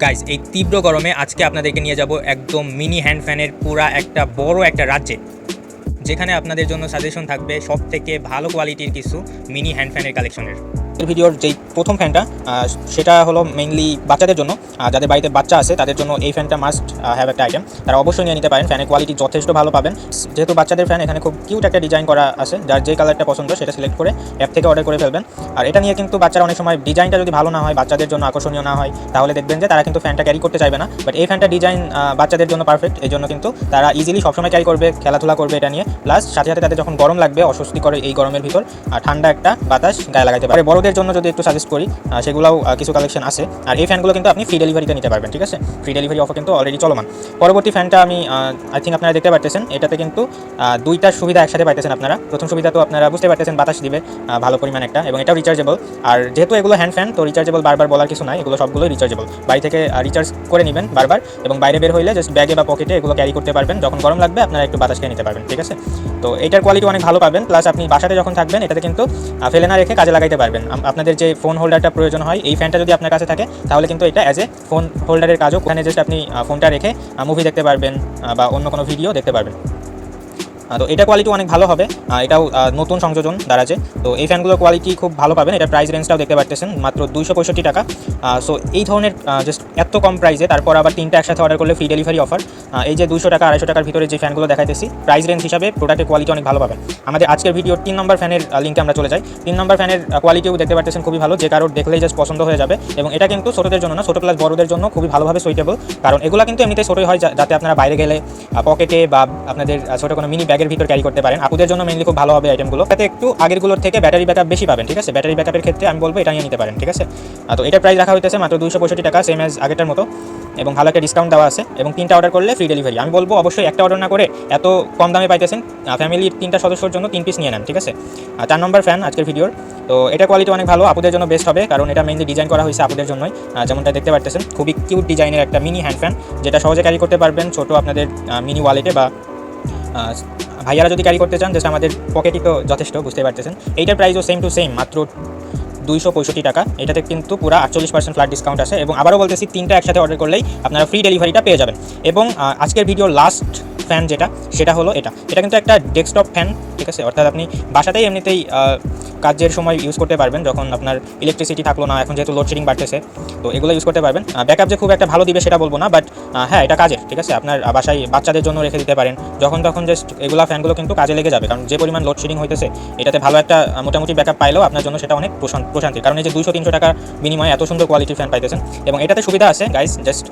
Guys এই তীব্র গরমে আজকে আপনাদেরকে নিয়ে যাব একদম মিনি হ্যান্ড ফ্যানের পুরা একটা বড় একটা রাজ্যে, যেখানে আপনাদের জন্য সাজেশন থাকবে সব থেকে ভালো কোয়ালিটির কিছু মিনি হ্যান্ড ফ্যানের কালেকশনের ভিডিওর যেই প্রথম ফ্যানটা সেটা হলো মেইনলি বাচ্চাদের জন্য। যাদের বাড়িতে বাচ্চা আছে, তাদের জন্য এই ফ্যানটা মাস্ট হ্যাভ একটা আইটেম তারা অবশ্যই নিয়ে নিতে পারেন ফ্যানের কোয়ালিটি যথেষ্ট ভালো পাবেন। যেহেতু বাচ্চাদের ফ্যান এখানে খুব কিউট একটা ডিজাইন করা আছে, যার যে কালারটা পছন্দ, সেটা সিলেক্ট করে অ্যাপ থেকে অর্ডার করে ফেলবেন। আর এটা নিয়ে কিন্তু বাচ্চারা অনেক সময় ডিজাইনটা যদি ভালো না হয়, বাচ্চাদের জন্য আকর্ষণীয় না হয়, তাহলে দেখবেন যে তারা কিন্তু ফ্যানটা ক্যারি করতে চাইবে না। বাট এই ফ্যানটা ডিজাইন বাচ্চাদের জন্য পারফেক্ট এই জন্য কিন্তু তারা ইজিলি সবসময় ক্যারি করবে, খেলাধুলা করবে এটা নিয়ে। প্লাস সাথে সাথে তাদের যখন গরম লাগবে অস্বস্তি করে এই গরমের ভিতর ঠান্ডা একটা বাতাস গায়ে লাগাতে পারে বড়দের জন্য যদি একটু সাজেস্ট করি সেগুলোও কিছু কালেকশন আছে। আর এই ফ্যানগুলো কিন্তু আপনি ফ্রি ডেলিভারিতে নিতে পারবেন, ঠিক আছে? ফ্রি ডেলিভারি অফার কিন্তু অলরেডি চলমান। পরবর্তী ফ্যানটা আমি আই থিঙ্ক আপনারা দেখতে পারতেছেন। এটাতে কিন্তু দুইটা সুবিধা একসাথে পাইতেছেন আপনারা। প্রথম সুবিধা তো আপনারা বুঝতে পারতেছেন, বাতাস দিবে ভালো পরিমাণ একটা, এবং এটাও রিচার্জেবল আর যেহেতু এগুলো হ্যান্ড ফ্যান তো রিচার্জেবল বারবার বলার কিছু নাই, এগুলো সবগুলোই রিচার্জেবল বাড়ি থেকে রিচার্জ করে নেবেন বারবার, এবং বাইরে বের হইলে জাস্ট ব্যাগে বা পকেটে এগুলো ক্যারি করতে পারবেন। যখন গরম লাগবে, আপনারা একটু বাতাস খেয়ে নিতে পারবেন, ঠিক আছে? তো এটার কোয়ালিটি অনেক ভালো পাবেন প্লাস আপনি বাসাতে যখন থাকবেন, এটাতে কিন্তু ফেলে না রেখে কাজে লাগাইতে পারবেন। আপনাদের যে ফোন হোল্ডারটা প্রয়োজন হয়, এই ফ্যানটা যদি আপনার কাছে থাকে, তাহলে কিন্তু এটা অ্যাজ এ ফোন হোল্ডারের কাজও ওখানে জাস্ট আপনি ফোনটা রেখে মুভি দেখতে পারবেন বা অন্য কোনো ভিডিও দেখতে পারবেন। তো এটা কোয়ালিটি অনেক ভালো হবে এটাও নতুন সংযোজন দাঁড়াচ্ছে। তো এই ফ্যানগুলোর কোয়ালিটি খুব ভালো পাবেন, এটা প্রাইস রেঞ্জটাও দেখতে পাচ্ছেন মাত্র দুইশো পঁয়ষট্টি টাকা। সো এই ধরনের জাস্ট এত কম প্রাইসে তারপর আবার তিনটা একসাথে অর্ডার করলে ফ্রি ডেলিভারি অফার এই যে দুশো টাকা, আড়াইশো টাকার ভিতরে যে ফ্যানগুলো দেখাইতেছি প্রাইস রেঞ্জ হিসাবে প্রোডাক্টের কোয়ালিটি অনেক ভালো পাবেন। আমাদের আজকের ভিডিওর তিন নম্বর ফ্যানের লিঙ্কে আমরা চলে যাই। তিন নম্বর ফ্যানের কোয়ালিটিও দেখতে পাচ্ছেন খুবই ভালো, যে কারোর দেখলেই জাস্ট পছন্দ হয়ে যাবে। এবং এটা কিন্তু ছোটোদের জন্য না, ছোটো প্লাস বড়দের জন্য খুবই ভালোভাবে সুইটেবল কারণ এগুলো কিন্তু এমনিতেই ছোটোই হয় যাতে আপনারা বাইরে গেলে পকেটে বা আপনাদের ছোটো কোনো মিনি ব্যাগের ভিতর ক্যারি করতে পারেন। আপুদের জন্য মেনলি খুব ভালো হবে আইটেমগুলো তাতে একটু আগেরগুলোর থেকে ব্যাটারি ব্যাকআপ বেশি পাবেন, ঠিক আছে? ব্যাটারি ব্যাকআপের ক্ষেত্রে আমি বলব এটা নিয়ে নিতে পারেন, ঠিক আছে? তো এটা প্রাইস রাখা হইতেছে মাত্র দুশো পঁয়ষট্টি টাকা সেম অ্যাজ আগেরটার মতো। এবং ভালো একটা ডিসকাউন্ট দেওয়া আছে এবং তিনটা অর্ডার করলে ফ্রি ডেলিভারি আমি বলব অবশ্যই একটা অর্ডার না করে এত কম দামে পাইতেছেন ফ্যামিলির তিনটা সদস্যর জন্য তিন পিস নিয়ে নেন, ঠিক আছে? চার নম্বর ফ্যান আজকের ভিডিওর তো এটা কোয়ালিটি অনেক ভালো, আপুদের জন্য বেস্ট হবে, কারণ এটা মেনলি ডিজাইন করা হয়েছে আপুদের জন্যই। যেমনটা দেখতে পারতেছেন, খুবই কিউট ডিজাইনের একটা মিনি হ্যান্ড ফ্যান যেটা সহজে ক্যারি করতে পারবেন ছোট আপনাদের মিনি ওয়ালেটে বা ভাইয়ারা যদি ক্যারি করতে চান জাস্ট আমাদের পকেটই তো যথেষ্ট বুঝতে পারতেছেন। এইটার প্রাইসও সেম টু সেম মাত্র দুইশো পঁয়ষট্টি টাকা। এটাতে কিন্তু পুরো আটচল্লিশ পার্সেন্ট ফ্ল্যাট ডিসকাউন্ট আছে এবং আবারও বলতেছি, তিনটা একসাথে অর্ডার করলেই আপনারা ফ্রি ডেলিভারিটা পেয়ে যাবেন। এবং আজকের ভিডিও লাস্ট ফ্যান যেটা, সেটা হলো এটা। এটা কিন্তু একটা ডেস্কটপ ফ্যান ঠিক আছে? অর্থাৎ আপনি বাসাতেই এমনিতেই কাজের সময় ইউজ করতে পারবেন যখন আপনার ইলেকট্রিসিটি থাকল না, এখন যেহেতু লোডশেডিং বাড়তেছে, তো এগুলো ইউজ করতে পারবেন। ব্যাকআপ যে খুব একটা ভালো দিবে সেটা বলব না বাট হ্যাঁ এটা কাজের, ঠিক আছে? আপনার বাসায় বাচ্চাদের জন্য রেখে দিতে পারেন। যখন তখন জাস্ট এগুলো ফ্যানগুলো কিন্তু কাজে লেগে যাবে, কারণ যে পরিমাণ লোডশেডিং হইতেছে, এটাতে ভালো একটা মোটামুটি ব্যাকআপ পাইলেও আপনার জন্য সেটা অনেক প্রশান- প্রশান্তির। কারণ এই যে দুশো তিনশো টাকা বিনিময়ে এত সুন্দর কোয়ালিটির ফ্যান পাইতেছেন, এবং এটাতে সুবিধা আছে গাইস জাস্ট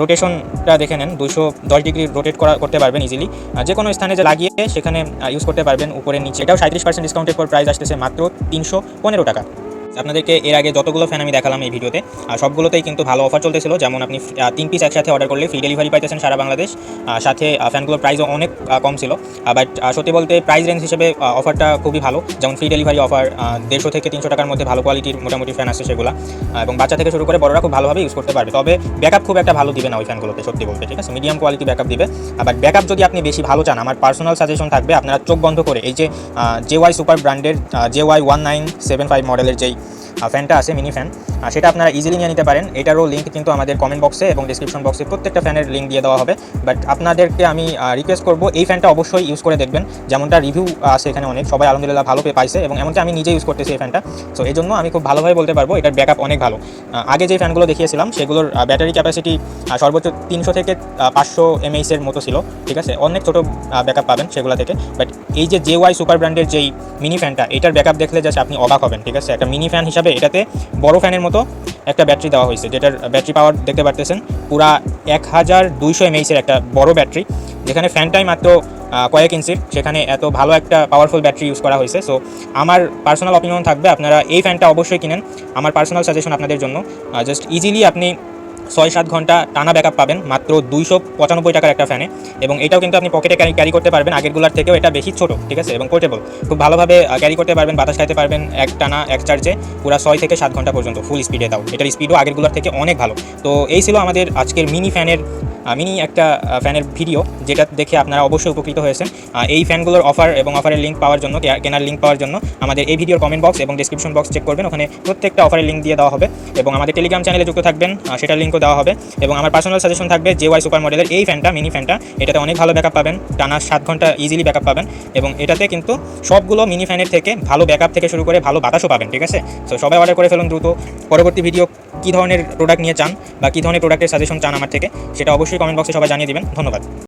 রোটেশনটা দেখে নেন দুশো দশ ডিগ্রি রোটেট করা, করতে পারবেন ইজিলি যে কোনো স্থানে যে লাগিয়ে সেখানে ইউজ করতে পারবেন উপরে নিচে। এটাও সাঁত্রিশ পার্সেন্ট ডিসকাউন্টের পর প্রাইস আসতেছে মাত্র তিনশো পনেরো টাকা। আপনাদেরকে এর আগে যতগুলো ফ্যান আমি দেখালাম এই ভিডিওতে সবগুলোতেই কিন্তু ভালো অফার চলতেছিল। যেমন আপনি তিন পিস একসাথে অর্ডার করলে ফ্রি ডেলিভারি পাইতেছেন সারা বাংলাদেশ। সাথে ফ্যানগুলোর প্রাইসও অনেক কম ছিল। বাট সত্যি বলতে প্রাইস রেঞ্জ হিসেবে অফারটা খুবই ভালো। যেমন ফ্রি ডেলিভারি অফার দেড়শো থেকে তিনশো টাকার মধ্যে ভালো কোয়ালিটির মোটামুটি ফ্যান আছে সেগুলো। এবং বাচ্চা থেকে শুরু করে বড়রা খুব ভালোভাবে ইউজ করতে পারবে। তবে ব্যাকআপ খুব একটা ভালো দিবে না ওই ফ্যানগুলোতে সত্যি বলতে, ঠিক আছে? মিডিয়াম কোয়ালিটি ব্যাকআপ দিবে। বাট ব্যাকআপ যদি আপনি বেশি ভালো চান, আমার পার্সোনাল সাজেশন থাকবে আপনারা চোখ বন্ধ করে এই যে জে ওয়াই সুপার ব্র্যান্ডের J Y one nine seven five মডেলের যেই ফ্যানটা আছে মিনি ফ্যান আহ, সেটা আপনারা ইজিলি নিয়ে নিতে পারেন। এটারও লিঙ্ক কিন্তু আমাদের কমেন্ট বক্সে এবং ডিসক্রিপশন বক্সে প্রত্যেকটা ফ্যানের লিঙ্ক দিয়ে দেওয়া হবে। বাট আপনাদেরকে আমি রিকোয়েস্ট করব এই ফ্যানটা অবশ্যই ইউজ করে দেখবেন। যেমনটা রিভিউ আছে এখানে অনেক। সবাই আলহামদুলিল্লাহ ভালো পেয়ে পাইছে এবং এমনকি আমি নিজে ইউজ করতেছি এই ফ্যানটা সো এই জন্য আমি খুব ভালোভাবে বলতে পারব এটার ব্যাকআপ অনেক ভালো। আগে যে ফ্যানগুলো দেখিয়েছিলাম সেগুলোর ব্যাটারি ক্যাপাসিটি সর্বোচ্চ তিনশো থেকে পাঁচশো এমএইচের মতো ছিল। ঠিক আছে? অনেক ছোটো ব্যাকআপ পাবেন সেগুলো থেকে। বাট এই যে জে ওয়াই সুপার ব্র্যান্ডের যেই মিনি ফ্যানটা এটার ব্যাকআপ দেখলে জাস্ট আপনি অবাক হবেন। ঠিক আছে? একটা মিনি ফ্যান হিসাবে এটাতে বড় ফ্যানের মতো একটা ব্যাটারি দেওয়া হয়েছে, যেটার ব্যাটারি পাওয়ার দেখতে পারতেছেন, পুরা এক হাজার দুইশো এমএইচের একটা বড় ব্যাটারি, যেখানে ফ্যানটাই মাত্র কয়েক ইঞ্চির সেখানে এত ভালো একটা পাওয়ারফুল ব্যাটারি ইউজ করা হয়েছে। সো আমার পার্সোনাল অপিনিয়ন থাকবে, আপনারা এই ফ্যানটা অবশ্যই কিনেন। আমার পার্সোনাল সাজেশন আপনাদের জন্য জাস্ট ইজিলি আপনি ছয় সাত ঘণ্টা টানা ব্যাকআপ পাবেন, মাত্র দুইশো পঁচানব্বই টাকার একটা ফ্যানে এবং এটাও কিন্তু আপনি পকেটে ক্যারি ক্যারি করতে পারবেন, আগেরগুলোর থেকেও এটা বেশি ছোটো, ঠিক আছে? এবং পোর্টেবল খুব ভালোভাবে ক্যারি করতে পারবেন, বাতাস খাইতে পারবেন, এক টানা, এক চার্জে পুরো ছয় থেকে সাত ঘণ্টা পর্যন্ত ফুল স্পিডে দাও এটার স্পিডও আগেরগুলোর থেকে অনেক ভালো। তো এই ছিল আমাদের আজকের মিনি ফ্যানের মিনি একটা ফ্যানের ভিডিও যেটা দেখে আপনারা অবশ্যই উপকৃত হয়েছেন। এই ফ্যানগুলোর অফার এবং অফারের লিঙ্ক পাওয়ার জন্য কেনার লিঙ্ক পাওয়ার জন্য, আমাদের এই ভিডিওর কমেন্ট বক্স এবং ডিসক্রিপশন বক্স চেক করবেন। ওখানে প্রত্যেকটা অফারের লিঙ্ক দিয়ে দেওয়া হবে। এবং আমাদের টেলিগ্রাম চ্যানেলে যুক্ত থাকবেন। সেটার লিঙ্কও দেওয়া হবে এবং আমার পার্সোনাল সাজেশন থাকবে জে ওয়াই সুপার মডেলের এই ফ্যানটা মিনি ফ্যানটা এটাতে অনেক ভালো ব্যাকআপ পাবেন। টানা সাত ঘণ্টা ইজিলি ব্যাকআপ পাবেন এবং এটাতে কিন্তু সবগুলো মিনি ফ্যানের থেকে ভালো ব্যাকআপ থেকে শুরু করে ভালো বাতাসও পাবেন, ঠিক আছে? সো সবাই অর্ডার করে ফেলুন দ্রুত। পরবর্তী ভিডিও কী ধরনের প্রোডাক্ট নিয়ে চান বা কী ধরনের প্রোডাক্টের সাজেশন চান আমার থেকে, সেটা অবশ্যই কমেন্ট বক্সে সবাই জানিয়ে দেবেন। ধন্যবাদ।